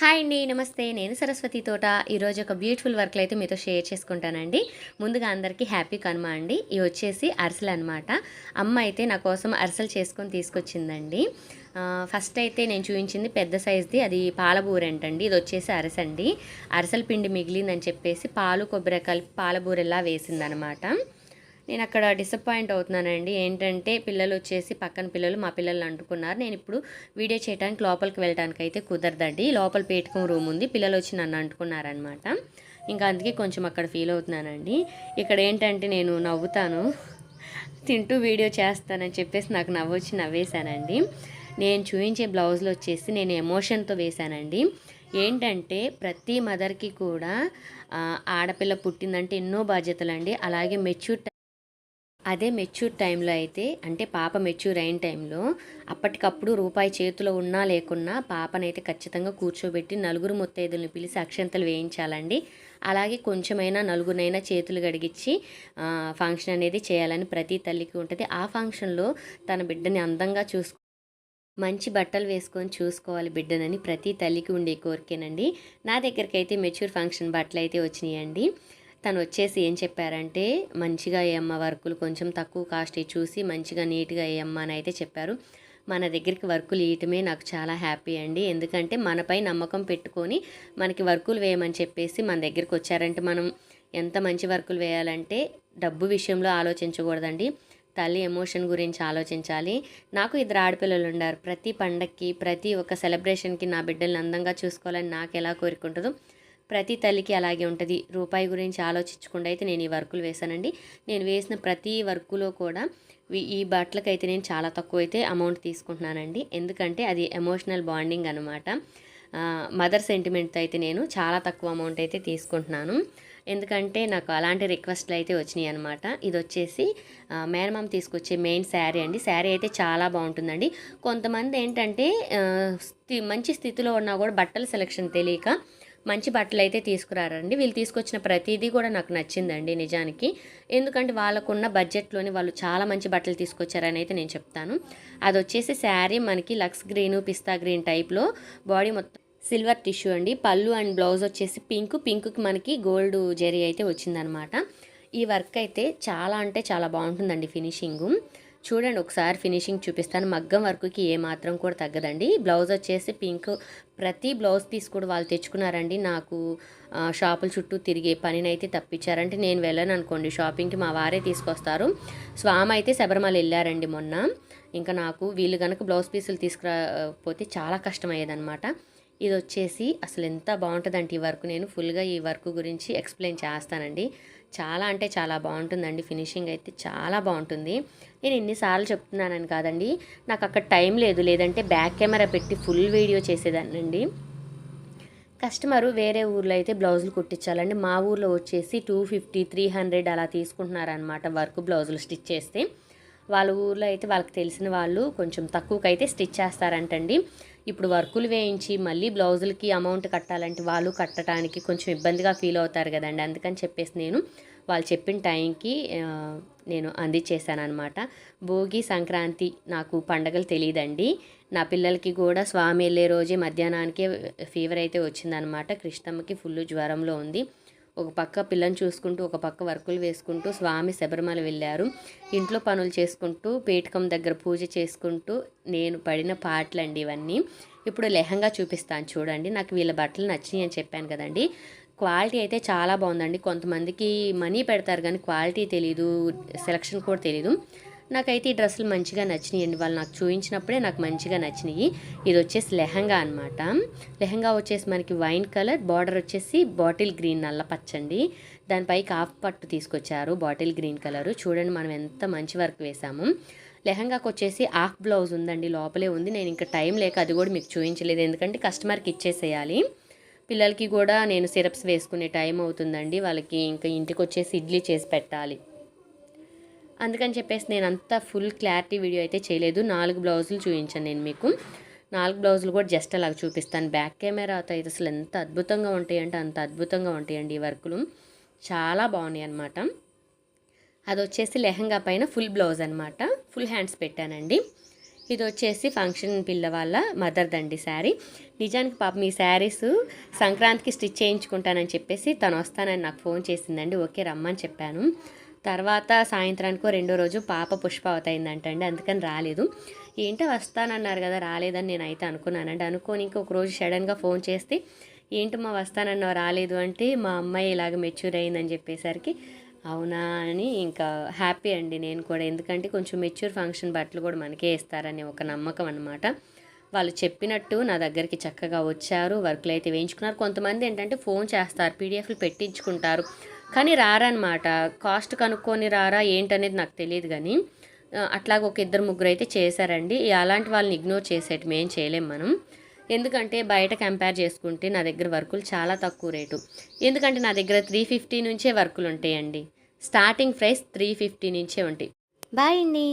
Hi అండి నమస్తే. నేను సరస్వతి తోట. ఈరోజు ఒక బ్యూటిఫుల్ వర్క్లు అయితే మీతో షేర్ చేసుకుంటానండి. ముందుగా అందరికీ హ్యాపీ కనుమ అండి. ఇవి వచ్చేసి అరిసెలు అనమాట అమ్మ అయితే నా కోసం అరిసెలు చేసుకొని తీసుకొచ్చిందండి. ఫస్ట్ అయితే నేను చూపించింది పెద్ద సైజ్ది అది పాలబూరెంటండి ఇది వచ్చేసి అరిసండి అరిసెల పిండి మిగిలిందని చెప్పేసి పాలు కొబ్బరి కలిపి పాలబూరెలా వేసిందనమాట నేను అక్కడ డిసప్పాయింట్ అవుతున్నానండి. ఏంటంటే పిల్లలు వచ్చేసి పక్కన పిల్లలు మా పిల్లలు అంటుకున్నారు. నేను ఇప్పుడు వీడియో చేయడానికి లోపలికి వెళ్ళడానికి అయితే కుదరదండి. లోపల పేటకం రూమ్ ఉంది. పిల్లలు వచ్చి నన్ను అంటుకున్నారనమాట. ఇంకా అందుకే కొంచెం అక్కడ ఫీల్ అవుతున్నానండి. ఇక్కడ ఏంటంటే నేను నవ్వుతాను. తింటూ వీడియో చేస్తానని చెప్పేసి నాకు నవ్వొచ్చి నవ్వేశానండి. నేను చూపించే బ్లౌజ్లో వచ్చేసి నేను ఎమోషన్తో వేశానండి. ఏంటంటే ప్రతి మదర్కి కూడా ఆడపిల్ల పుట్టిందంటే ఎన్నో బాధ్యతలు అండి అలాగే మెచ్యూర్ అదే మెచ్యూర్ టైంలో అయితే అంటే పాప మెచ్యూర్ అయిన టైంలో అప్పటికప్పుడు రూపాయి చేతిలో ఉన్నా లేకున్నా పాపనైతే ఖచ్చితంగా కూర్చోబెట్టి నలుగురు ముత్తైదులను పిలిచి అక్షంతలు వేయించాలండి. అలాగే కొంచెమైనా నలుగురినైనా చేతులు గడిగించి ఫంక్షన్ అనేది చేయాలని ప్రతి తల్లికి ఉంటుంది. ఆ ఫంక్షన్లో తన బిడ్డని అందంగా చూసుకు మంచి బట్టలు వేసుకొని చూసుకోవాలి బిడ్డనని ప్రతి తల్లికి ఉండే కోరికేనండి. నా దగ్గరికి అయితే మెచ్యూర్ ఫంక్షన్ బట్టలు అయితే వచ్చినాయండి. తను వచ్చేసి ఏం చెప్పారంటే మంచిగా వేయమ్మ వర్కులు కొంచెం తక్కువ కాస్ట్ చూసి మంచిగా నీట్గా వేయమ్మ అని అయితే చెప్పారు. మన దగ్గరికి వర్కులు వేయటమే నాకు చాలా హ్యాపీ అండి. ఎందుకంటే మనపై నమ్మకం పెట్టుకొని మనకి వర్కులు వేయమని చెప్పేసి మన దగ్గరికి వచ్చారంటే మనం ఎంత మంచి వర్కులు వేయాలంటే డబ్బు విషయంలో ఆలోచించకూడదండి. తల్లి ఎమోషన్ గురించి ఆలోచించాలి. నాకు ఇద్దరు ఆడపిల్లలు ఉన్నారు. ప్రతి పండక్కి ప్రతి ఒక్క సెలబ్రేషన్కి నా బిడ్డల్ని అందంగా చూసుకోవాలని నాకు ఎలా కోరుకుంటుందో ప్రతి తల్లికి అలాగే ఉంటుంది. రూపాయి గురించి ఆలోచించకుండా అయితే నేను ఈ వర్కులు వేశానండి. నేను వేసిన ప్రతి వర్కులో కూడా ఈ ఈ బట్టలకైతే నేను చాలా తక్కువ అయితే అమౌంట్ తీసుకుంటున్నానండి. ఎందుకంటే అది ఎమోషనల్ బాండింగ్ అనమాట మదర్ సెంటిమెంట్తో అయితే నేను చాలా తక్కువ అమౌంట్ అయితే తీసుకుంటున్నాను. ఎందుకంటే నాకు అలాంటి రిక్వెస్ట్లు అయితే వచ్చినాయి అనమాట ఇది వచ్చేసి మేనమామ తీసుకొచ్చే మెయిన్ శారీ అండి. శారీ అయితే చాలా బాగుంటుందండి. కొంతమంది ఏంటంటే మంచి స్థితిలో ఉన్నా కూడా బట్టల సెలెక్షన్ తెలియక మంచి బట్టలు అయితే తీసుకురారండి. వీళ్ళు తీసుకొచ్చిన ప్రతిదీ కూడా నాకు నచ్చిందండి నిజానికి. ఎందుకంటే వాళ్ళకున్న బడ్జెట్లోనే వాళ్ళు చాలా మంచి బట్టలు తీసుకొచ్చారని అయితే నేను చెప్తాను. అది వచ్చేసి శారీ మనకి లక్స్ గ్రీన్ పిస్తా గ్రీన్ టైప్లో బాడీ మొత్తం సిల్వర్ టిష్యూ అండి. పళ్ళు అండ్ బ్లౌజ్ వచ్చేసి పింక్ పింక్కి మనకి గోల్డ్ జెరీ అయితే వచ్చిందనమాట. ఈ వర్క్ అయితే చాలా అంటే చాలా బాగుంటుందండి ఫినిషింగు. చూడండి ఒకసారి ఫినిషింగ్ చూపిస్తాను. మగ్గం వర్క్కి ఏ మాత్రం కూడా తగ్గదండి. బ్లౌజ్ వచ్చేసి పింక్. ప్రతి బ్లౌజ్ పీస్ కూడా వాళ్ళు తెచ్చుకున్నారండి. నాకు షాపుల చుట్టూ తిరిగే పనినైతే తప్పించారంటే నేను వెళ్ళను అనుకోండి. షాపింగ్కి మా వారే తీసుకొస్తారు. స్వామి అయితే శబరిమల వెళ్ళారండి మొన్న. ఇంకా నాకు వీళ్ళు కనుక బ్లౌజ్ పీసులు తీసుకురాకపోతే చాలా కష్టమయ్యేదన్నమాట. ఇది వచ్చేసి అసలు ఎంత బాగుంటుందంటే ఈ వర్క్. నేను ఫుల్గా ఈ వర్క్ గురించి ఎక్స్ప్లెయిన్ చేస్తానండి. చాలా అంటే చాలా బాగుంటుందండి. ఫినిషింగ్ అయితే చాలా బాగుంటుంది. నేను ఎన్నిసార్లు చెప్తున్నానని కాదండి. నాకు అక్కడ టైం లేదు. లేదంటే బ్యాక్ కెమెరా పెట్టి ఫుల్ వీడియో చేసేదానండి కస్టమరు వేరే ఊర్లో అయితే బ్లౌజులు కుట్టించాలండి. మా ఊర్లో వచ్చేసి టూ ఫిఫ్టీ త్రీ హండ్రెడ్ అలా తీసుకుంటున్నారనమాట వర్క్ బ్లౌజులు స్టిచ్ చేస్తే. వాళ్ళ ఊర్లో అయితే వాళ్ళకి తెలిసిన వాళ్ళు కొంచెం తక్కువకైతే స్టిచ్ చేస్తారంటండి. ఇప్పుడు వర్కులు వేయించి మళ్ళీ బ్లౌజులకి అమౌంట్ కట్టాలంటే వాళ్ళు కట్టడానికి కొంచెం ఇబ్బందిగా ఫీల్ అవుతారు కదండి. అందుకని చెప్పేసి నేను వాళ్ళు చెప్పిన టైంకి నేను అందించేశాను అనమాట భోగి సంక్రాంతి నాకు పండగలు తెలియదండి నా పిల్లలకి కూడా స్వామి వెళ్ళే రోజే మధ్యాహ్నానికే ఫీవర్ అయితే వచ్చిందనమాట కృష్ణమ్మకి ఫుల్ జ్వరంలో ఉంది. ఒక పక్క పిల్లని చూసుకుంటూ ఒక పక్క వర్కులు వేసుకుంటూ స్వామి శబరిమల వెళ్ళారు. ఇంట్లో పనులు చేసుకుంటూ పీఠకం దగ్గర పూజ చేసుకుంటూ నేను పడిన పాటలండి ఇవన్నీ. ఇప్పుడు లెహంగా చూపిస్తాను చూడండి. నాకు వీళ్ళ బట్టలు నచ్చినాయి అని చెప్పాను కదండి. క్వాలిటీ అయితే చాలా బాగుందండి. కొంతమందికి మనీ పెడతారు కానీ క్వాలిటీ తెలీదు సెలక్షన్ కూడా తెలీదు. నాకైతే ఈ డ్రెస్సులు మంచిగా నచ్చినాయండి. వాళ్ళు నాకు చూపించినప్పుడే నాకు మంచిగా నచ్చినాయి. ఇది వచ్చేసి లెహంగా అనమాట లెహంగా వచ్చేసి మనకి వైన్ కలర్ బార్డర్ వచ్చేసి బాటిల్ గ్రీన్ నల్ల పచ్చండి. దానిపైకి హాఫ్ పట్టు తీసుకొచ్చారు బాటిల్ గ్రీన్ కలర్. చూడండి మనం ఎంత మంచి వర్క్ వేసాము లెహంగాకి వచ్చేసి హాఫ్ బ్లౌజ్ ఉందండి లోపలే ఉంది. నేను ఇంకా టైం లేక అది కూడా మీకు చూపించలేదు ఎందుకంటే కస్టమర్కి ఇచ్చేసేయాలి. పిల్లలకి కూడా నేను సిరప్స్ వేసుకునే టైం అవుతుందండి. వాళ్ళకి ఇంకా ఇంటికి వచ్చేసి ఇడ్లీ చేసి పెట్టాలి. అందుకని చెప్పేసి నేను అంత ఫుల్ క్లారిటీ వీడియో అయితే చేయలేదు. నాలుగు బ్లౌజులు చూపించాను నేను మీకు. నాలుగు బ్లౌజులు కూడా జస్ట్ అలాగ చూపిస్తాను. బ్యాక్ కెమెరాతో అయితే అసలు ఎంత అద్భుతంగా ఉంటాయంటే అంత అద్భుతంగా ఉంటాయండి ఈ వర్కులు. చాలా బాగున్నాయి అన్నమాట. అది వచ్చేసి లెహంగా పైన ఫుల్ బ్లౌజ్ అనమాట ఫుల్ హ్యాండ్స్ పెట్టానండి. ఇది వచ్చేసి ఫంక్షన్ పిల్లవాళ్ళ మదర్దండి శారీ. నిజానికి పాపం మీ శారీస్ సంక్రాంతికి స్టిచ్ చేయించుకుంటానని చెప్పేసి తను వస్తానని నాకు ఫోన్ చేసిందండి. ఓకే రమ్మని చెప్పాను. తర్వాత సాయంత్రానికో రెండో రోజు పాప పుష్పావతి అయిందంటండి అందుకని రాలేదు. ఏంటో వస్తానన్నారు కదా రాలేదని నేను అయితే అనుకున్నానండి. అనుకోని ఇంకొక రోజు సడన్గా ఫోన్ చేస్తే ఏంటమ్మా వస్తానన్నావు రాలేదు అంటే మా అమ్మాయి ఇలాగ మెచ్యూర్ అయిందని చెప్పేసరికి అవునా అని ఇంకా హ్యాపీ అండి నేను కూడా. ఎందుకంటే కొంచెం మెచ్యూర్ ఫంక్షన్ బట్టలు కూడా మనకే ఇస్తారని ఒక నమ్మకం అనమాట వాళ్ళు చెప్పినట్టు నా దగ్గరికి చక్కగా వచ్చారు వర్క్లు అయితే వేయించుకున్నారు. కొంతమంది ఏంటంటే ఫోన్ చేస్తారు పీడిఎఫ్లు పెట్టించుకుంటారు. కానీ రారనమాట కాస్ట్ కనుక్కొని రారా ఏంటనేది నాకు తెలియదు కానీ అట్లాగ ఒక ఇద్దరు ముగ్గురు అయితే చేశారండి. అలాంటి వాళ్ళని ఇగ్నోర్ చేసేటి మేం చేయలేం మనం. ఎందుకంటే బయట కంపేర్ చేసుకుంటే నా దగ్గర వర్కులు చాలా తక్కువ రేటు. ఎందుకంటే నా దగ్గర త్రీ ఫిఫ్టీ నుంచే వర్కులు ఉంటాయండి స్టార్టింగ్ ప్రైస్ త్రీ ఫిఫ్టీ నుంచే ఉంటాయి. బాయ్ అండి.